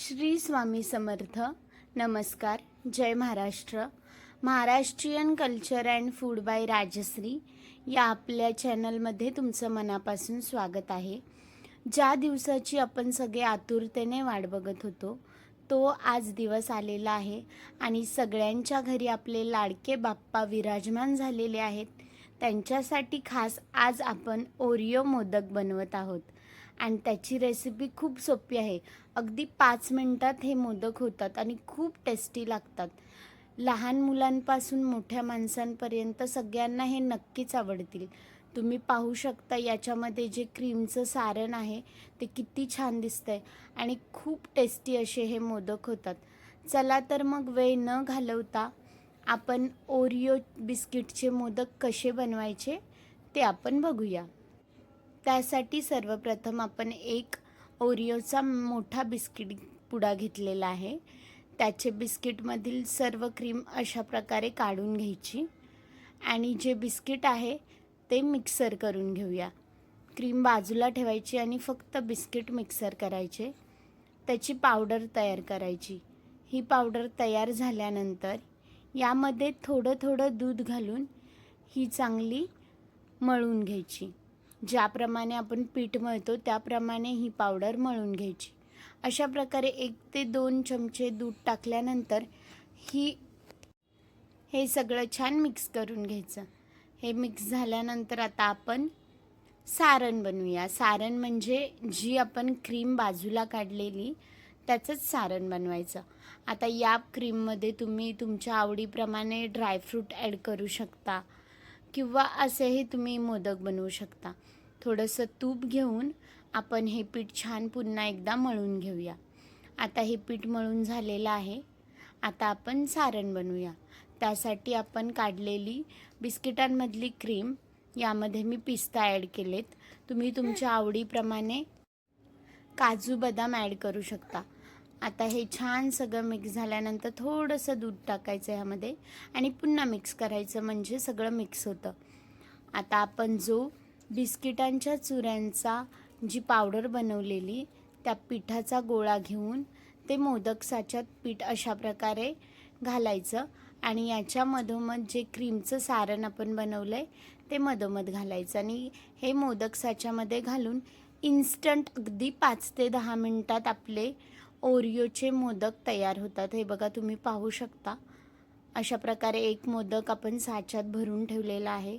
श्री स्वामी समर्थ. नमस्कार. जय Maharashtra. Maharashtrian culture and food by Rajshri या आपल्या चॅनलमध्ये तुमचं मनापासून स्वागत आहे. ज्या दिवसाची आपण सगळे आतुरतेने वाट बघत होतो तो आज दिवस आलेला आहे आणि सगळ्यांच्या घरी आपले लाडके बाप्पा विराजमान झालेले आहेत. त्यांच्यासाठी खास आज आपण ओरिओ मोदक बनवत आहोत. आणि त्याची रेसिपी खूप सोपी आहे. अगदी पाच मिनटात हे मोदक होतात आणि खूप टेस्टी लागतात. लहान मुलांपासून मोठ्या माणसांपर्यंत सगळ्यांना हे नक्कीच आवडतील. तुम्ही पाहू शकता याच्यामध्ये जे क्रीमचं सारण आहे ते किती छान दिसतंय आणि खूप टेस्टी असे हे मोदक होतात. चला तर मग वेळ न घालवता आपण ओरिओ बिस्किटचे मोदक कसे बनवायचे ते आपण बघूया. त्यासाठी सर्वप्रथम आपण एक ओरिओचा मोठा बिस्किट पुडा घेतलेला आहे. त्याचे बिस्किटमधील सर्व क्रीम अशा प्रकारे काढून घ्यायची आणि जे बिस्किट आहे ते मिक्सर करून घेऊया. क्रीम बाजूला ठेवायची आणि फक्त बिस्किट मिक्सर करायचे. त्याची पावडर तयार करायची. ही पावडर तयार झाल्यानंतर यामध्ये थोडं थोडं दूध घालून ही चांगली मळून घ्यायची. ज्याप्रमाणे आपण पीठ मळतो त्याप्रमाणे ही पावडर मळून घ्यायची. अशा प्रकारे एक ते दोन चमचे दूध टाकल्यानंतर ही हे सगळं छान मिक्स करून घ्यायचं. हे मिक्स झाल्यानंतर आता आपण सारण बनवूया. सारण म्हणजे जी आपण क्रीम बाजूला काढलेली त्याचंच सारण बनवायचं. आता या क्रीममध्ये तुम्ही तुमच्या आवडीप्रमाणे ड्रायफ्रूट ॲड करू शकता. किंवा असेही तुम्ही मोदक बनवू शकता. थोडंसं तूप घेऊन आपण हे पीठ छान पुन्हा एकदा मळून घेऊया. आता हे पीठ मळून झालेलं आहे. आता आपण सारण बनवूया. त्यासाठी आपण काढलेली बिस्किटांमधली क्रीम यामध्ये मी पिस्ता ॲड केलेत. तुम्ही तुमच्या आवडीप्रमाणे काजू बदाम ॲड करू शकता. आता हे छान सगळं मिक्स झाल्यानंतर थोडंसं दूध टाकायचं ह्यामध्ये आणि पुन्हा मिक्स करायचं म्हणजे सगळं मिक्स होतं. आता आपण जो बिस्किटांच्या चुऱ्यांचा जी पावडर बनवलेली त्या पिठाचा गोळा घेऊन ते मोदक साच्यात पीठ अशा प्रकारे घालायचं आणि याच्या मधोमध जे क्रीमचं सारण आपण बनवलं आहे ते मधोमध घालायचं. आणि हे मोदक साच्यामध्ये घालून इन्स्टंट अगदी पाच ते दहा मिनटात आपले ओरिओचे मोदक तयार होतात. हे बघा तुम्ही पाहू शकता. अशा प्रकारे एक मोदक आपण साच्यात भरून ठेवलेला आहे.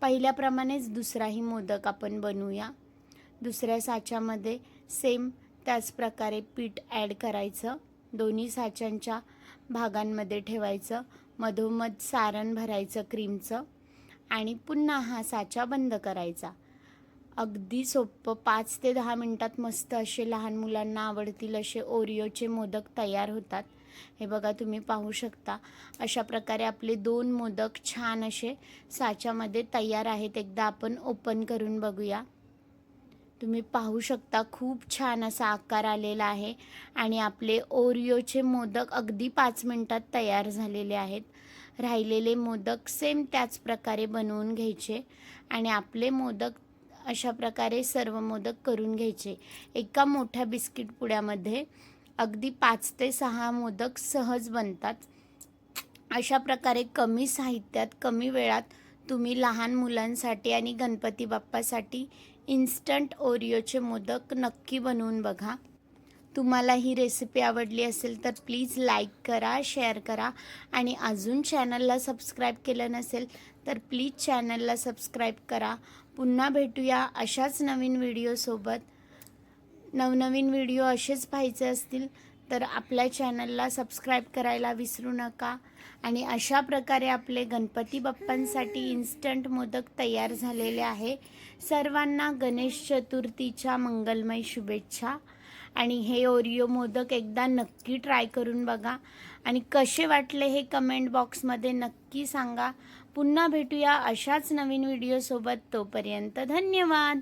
पहिल्याप्रमाणेच दुसराही मोदक आपण बनवूया. दुसऱ्या साच्यामध्ये सेम त्याच प्रकारे पीठ ॲड करायचं. दोन्ही साच्यांच्या भागांमध्ये ठेवायचं. मधोमध सारण भरायचं क्रीमचं आणि पुन्हा हा साचा बंद करायचा. अगदी सोपं. पाच ते दहा मिनटात मस्त असे लहान मुलांना आवडतील असे ओरिओचे मोदक तयार होतात. हे बघा तुम्ही पाहू शकता. अशा प्रकारे आपले दोन मोदक छान असे साच्यामध्ये तयार आहेत. एकदा आपण ओपन करून बघूया. तुम्ही पाहू शकता खूप छान असा आकार आलेला आहे आणि आपले ओरिओचे मोदक अगदी पाच मिनटात तयार झालेले आहेत. राहिलेले मोदक सेम त्याच प्रकारे बनवून घ्यायचे आणि आपले मोदक अशा प्रकारे सर्व मोदक करून घ्यायचे. एका मोठ्या बिस्किट पुड्यामध्ये अगदी पाच ते सहा मोदक सहज बनतात. अशा प्रकारे कमी साहित्यात कमी वेळात तुम्ही लहान मुलांसाठी आणि गणपती बाप्पासाठी इन्स्टंट ओरिओचे मोदक नक्की बनवून बघा. तुम्हाला ही रेसिपी आवडली असेल तर प्लीज लाईक करा शेअर करा. आणि अजून चॅनलला सबस्क्राईब केलं नसेल तर प्लीज चॅनलला सबस्क्राईब करा. पुन्हा भेटूया अशाच नवीन व्हिडिओसोबत नवनवीन व्हिडिओ असेच पाहायचे असतील तर आपल्या चॅनलला सबस्क्राईब करायला विसरू नका. आणि अशा प्रकारे आपले गणपती बाप्पांसाठी इन्स्टंट मोदक तयार झालेले आहे. सर्वांना गणेश चतुर्थीच्या मंगलमय शुभेच्छा. आणि हे ओरिओ मोदक एकदा नक्की ट्राय करून बघा. आणि कसे वाटले हे कमेंट बॉक्समध्ये नक्की सांगा. पुन्हा भेटूया अशाच नवीन व्हिडिओसोबत तोपर्यंत धन्यवाद.